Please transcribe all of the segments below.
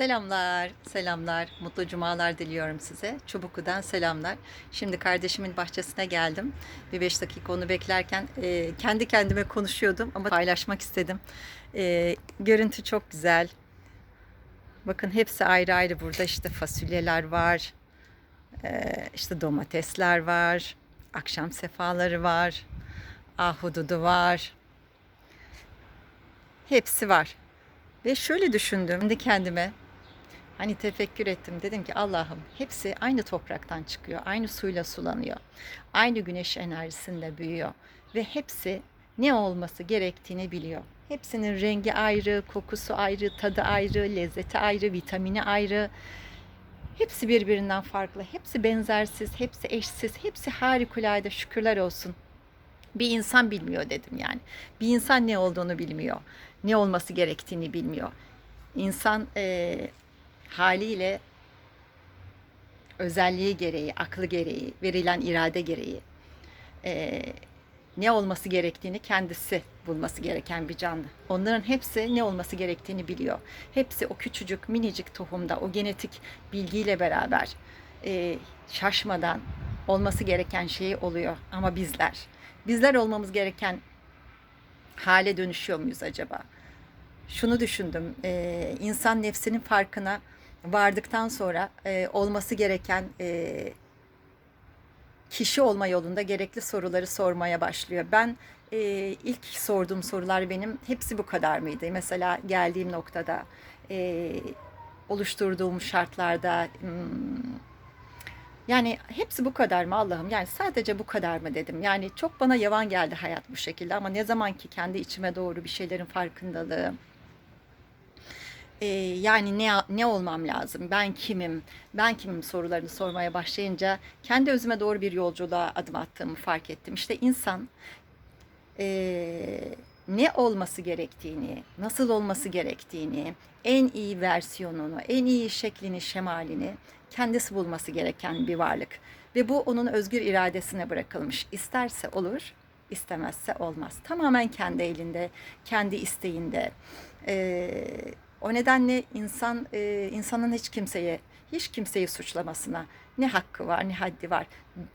Selamlar, selamlar. Mutlu cumalar diliyorum size. Çubuklu'dan selamlar. Şimdi kardeşimin bahçesine geldim. Bir beş dakika onu beklerken e, kendi kendime konuşuyordum ama paylaşmak istedim. E, görüntü çok güzel. Bakın hepsi ayrı ayrı burada işte fasulyeler var. E, işte domatesler var. Akşam sefaları var. Ahududu var. Hepsi var. Ve şöyle düşündüm de kendime. Hani tefekkür ettim. Dedim ki Allah'ım hepsi aynı topraktan çıkıyor. Aynı suyla sulanıyor. Aynı güneş enerjisinde büyüyor. Ve hepsi ne olması gerektiğini biliyor. Hepsinin rengi ayrı, kokusu ayrı, tadı ayrı, lezzeti ayrı, vitamini ayrı. Hepsi birbirinden farklı. Hepsi benzersiz, hepsi eşsiz, hepsi harikulade şükürler olsun. Bir insan bilmiyor dedim yani. Bir insan ne olduğunu bilmiyor. Ne olması gerektiğini bilmiyor. İnsan eee haliyle özelliği gereği, aklı gereği, verilen irade gereği eee, ne olması gerektiğini kendisi bulması gereken bir canlı. Onların hepsi ne olması gerektiğini biliyor. Hepsi o küçücük minicik tohumda o genetik bilgiyle beraber eee, şaşmadan olması gereken şeyi oluyor. Ama bizler, bizler olmamız gereken hale dönüşüyor muyuz acaba? Şunu düşündüm, eee, insan nefsinin farkına vardıktan sonra eee, olması gereken eee, kişi olma yolunda gerekli soruları sormaya başlıyor. Ben eee, ilk sorduğum sorular benim hepsi bu kadar mıydı? Mesela geldiğim noktada, eee, oluşturduğum şartlarda, hmm, yani hepsi bu kadar mı Allah'ım? Yani sadece bu kadar mı dedim. Yani çok bana yavan geldi hayat bu şekilde ama ne zaman ki kendi içime doğru bir şeylerin farkındalığı, e, yani ne ne olmam lazım? Ben kimim? Ben kimim sorularını sormaya başlayınca kendi özüme doğru bir yolculuğa adım attığımı fark ettim. İşte insan e, ne olması gerektiğini, nasıl olması gerektiğini, en iyi versiyonunu, en iyi şeklini, şemalini kendisi bulması gereken bir varlık. Ve bu onun özgür iradesine bırakılmış. İsterse olur, istemezse olmaz. Tamamen kendi elinde, kendi isteğinde. Ee, o nedenle insan e, insanın hiç kimseye, hiç kimseyi suçlamasına ne hakkı var, ne haddi var.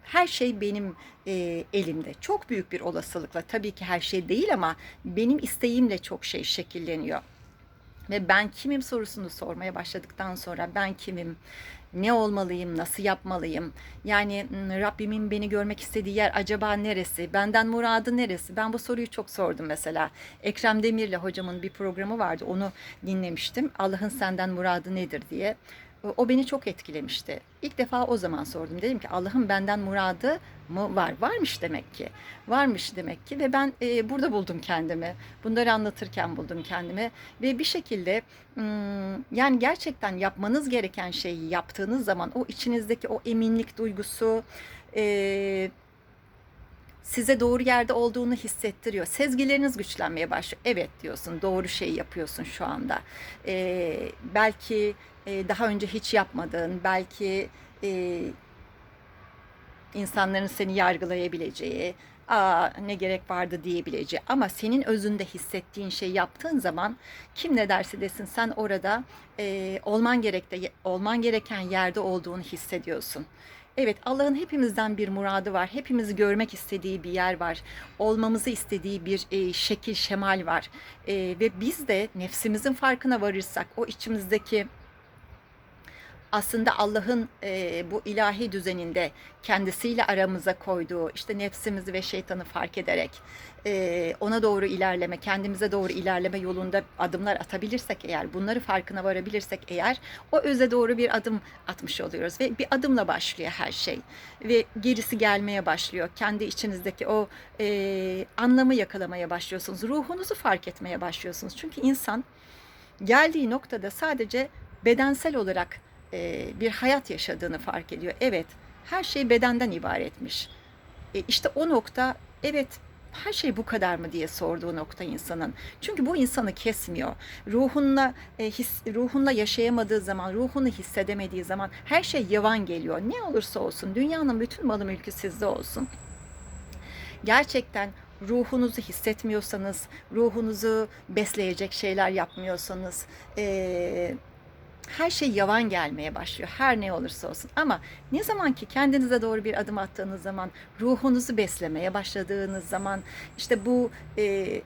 Her şey benim e, elimde. Çok büyük bir olasılıkla tabii ki her şey değil ama benim isteğimle çok şey şekilleniyor. Ve ben kimim sorusunu sormaya başladıktan sonra ben kimim, ne olmalıyım, nasıl yapmalıyım? Yani Rabbimin beni görmek istediği yer acaba neresi? Benden muradı neresi? Ben bu soruyu çok sordum mesela. Ekrem Demir'le hocamın bir programı vardı. Onu dinlemiştim. Allah'ın senden muradı nedir diye. O- beni çok etkilemişti. İlk defa o zaman sordum. Dedim ki Allah'ın benden muradı mı var? Varmış demek ki. Varmış demek ki ve ben e, burada buldum kendimi. Bunları anlatırken buldum kendimi ve bir şekilde yani gerçekten yapmanız gereken şeyi yaptığınız zaman o içinizdeki o eminlik duygusu e, size doğru yerde olduğunu hissettiriyor. Sezgileriniz güçlenmeye başlıyor. Evet diyorsun, doğru şeyi yapıyorsun şu anda. Ee, belki e, daha önce hiç yapmadığın, belki e, insanların seni yargılayabileceği, Aa, ne gerek vardı diyebileceği ama senin özünde hissettiğin şey yaptığın zaman kim ne derse desin sen orada e, olman gerekte olman gereken yerde olduğunu hissediyorsun. Evet Allah'ın hepimizden bir muradı var. Hepimizi görmek istediği bir yer var. Olmamızı istediği bir e, şekil şemal var. E, ve biz de nefsimizin farkına varırsak o içimizdeki aslında Allah'ın e, bu ilahi düzeninde kendisiyle aramıza koyduğu işte nefsimizi ve şeytanı fark ederek e, ona doğru ilerleme, kendimize doğru ilerleme yolunda adımlar atabilirsek eğer, bunları farkına varabilirsek eğer o öze doğru bir adım atmış oluyoruz ve bir adımla başlıyor her şey ve gerisi gelmeye başlıyor. Kendi içinizdeki o e, anlamı yakalamaya başlıyorsunuz, ruhunuzu fark etmeye başlıyorsunuz. Çünkü insan geldiği noktada sadece bedensel olarak e, bir hayat yaşadığını fark ediyor. Evet, her şey bedenden ibaretmiş. E, işte o nokta, evet her şey bu kadar mı diye sorduğu nokta insanın. Çünkü bu insanı kesmiyor. Ruhunla e, his, ruhunla yaşayamadığı zaman, ruhunu hissedemediği zaman her şey yavan geliyor. Ne olursa olsun, dünyanın bütün malı mülkü sizde olsun. Gerçekten ruhunuzu hissetmiyorsanız, ruhunuzu besleyecek şeyler yapmıyorsanız, eee her şey yavan gelmeye başlıyor. Her ne olursa olsun. Ama ne zaman ki kendinize doğru bir adım attığınız zaman, ruhunuzu beslemeye başladığınız zaman, işte bu e,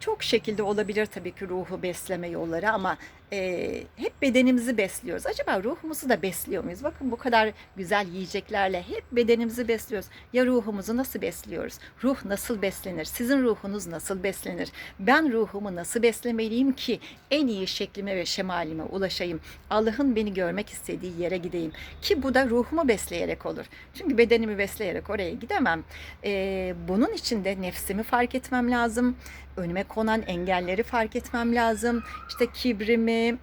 çok şekilde olabilir tabii ki ruhu besleme yolları ama e, hep bedenimizi besliyoruz. Acaba ruhumuzu da besliyor muyuz? Bakın bu kadar güzel yiyeceklerle hep bedenimizi besliyoruz. Ya ruhumuzu nasıl besliyoruz? Ruh nasıl beslenir? Sizin ruhunuz nasıl beslenir? Ben ruhumu nasıl beslemeliyim ki en iyi şeklime ve şemalime ulaşayım? Allah'ın beni görmek istediği yere gideyim. Ki bu da ruhumu besleyerek olur. Çünkü bedenimi besleyerek oraya gidemem. E, bunun için de nefsimi fark etmem lazım. Önüme konan engelleri fark etmem lazım. İşte kibrimi, ね。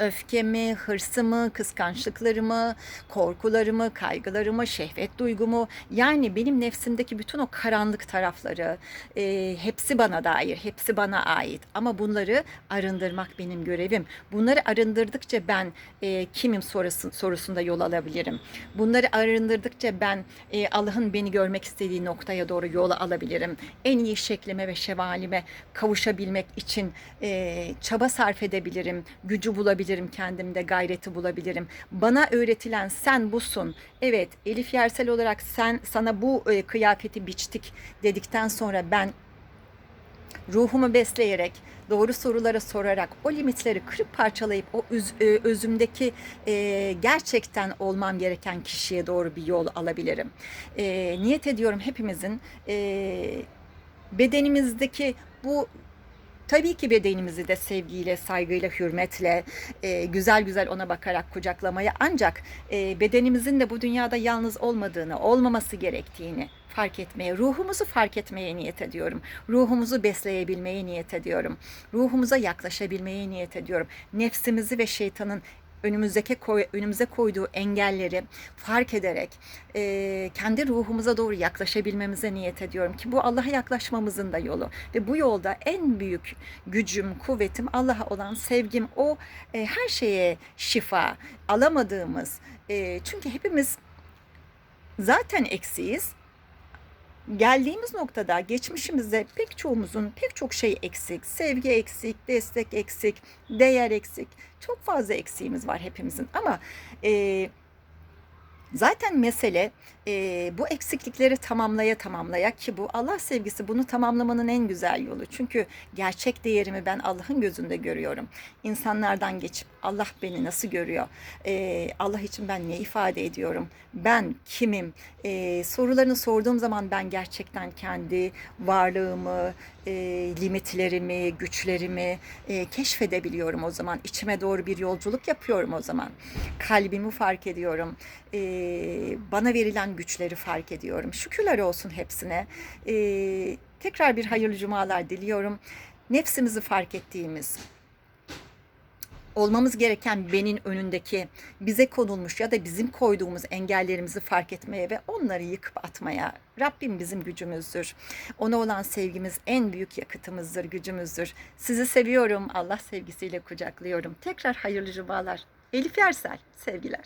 Öfkemi, hırsımı, kıskançlıklarımı, korkularımı, kaygılarımı, şehvet duygumu yani benim nefsimdeki bütün o karanlık tarafları e, hepsi bana dair, hepsi bana ait ama bunları arındırmak benim görevim. Bunları arındırdıkça ben e, kimim sorusu, sorusunda yol alabilirim. Bunları arındırdıkça ben e, Allah'ın beni görmek istediği noktaya doğru yol alabilirim. En iyi şeklime ve şevalime kavuşabilmek için e, çaba sarf edebilirim, gücü bulabilirim kendimde, gayreti bulabilirim. Bana öğretilen sen busun. Evet, Elif Yersel olarak sen sana bu e, kıyafeti biçtik dedikten sonra ben ruhumu besleyerek, doğru soruları sorarak, o limitleri kırıp parçalayıp o öz, e, özümdeki e, gerçekten olmam gereken kişiye doğru bir yol alabilirim. E, niyet ediyorum hepimizin e, bedenimizdeki bu Tabii ki bedenimizi de sevgiyle, saygıyla, hürmetle, e, güzel güzel ona bakarak kucaklamaya ancak e, bedenimizin de bu dünyada yalnız olmadığını, olmaması gerektiğini fark etmeye, ruhumuzu fark etmeye niyet ediyorum. Ruhumuzu besleyebilmeye niyet ediyorum. Ruhumuza yaklaşabilmeye niyet ediyorum. Nefsimizi ve şeytanın önümüzdeki koy, önümüze koyduğu engelleri fark ederek e, kendi ruhumuza doğru yaklaşabilmemize niyet ediyorum ki bu Allah'a yaklaşmamızın da yolu. Ve bu yolda en büyük gücüm, kuvvetim Allah'a olan sevgim o e, her şeye şifa alamadığımız e, çünkü hepimiz zaten eksiyiz geldiğimiz noktada geçmişimizde pek çoğumuzun pek çok şey eksik. Sevgi eksik, destek eksik, değer eksik. Çok fazla eksiğimiz var hepimizin ama e, Zaten mesele e, bu eksiklikleri tamamlaya tamamlaya ki bu Allah sevgisi bunu tamamlamanın en güzel yolu. Çünkü gerçek değerimi ben Allah'ın gözünde görüyorum. İnsanlardan geçip Allah beni nasıl görüyor? E, Allah için ben ne ifade ediyorum? Ben kimim? E, sorularını sorduğum zaman ben gerçekten kendi varlığımı, e, limitlerimi, güçlerimi e, keşfedebiliyorum o zaman. İçime doğru bir yolculuk yapıyorum o zaman. Kalbimi fark ediyorum. E, bana verilen güçleri fark ediyorum. Şükürler olsun hepsine. E, tekrar bir hayırlı cumalar diliyorum. Nefsimizi fark ettiğimiz, olmamız gereken benin önündeki bize konulmuş ya da bizim koyduğumuz engellerimizi fark etmeye ve onları yıkıp atmaya Rabbim bizim gücümüzdür. Ona olan sevgimiz en büyük yakıtımızdır, gücümüzdür. Sizi seviyorum. Allah sevgisiyle kucaklıyorum. Tekrar hayırlı cumalar. Elif Yersel, sevgiler.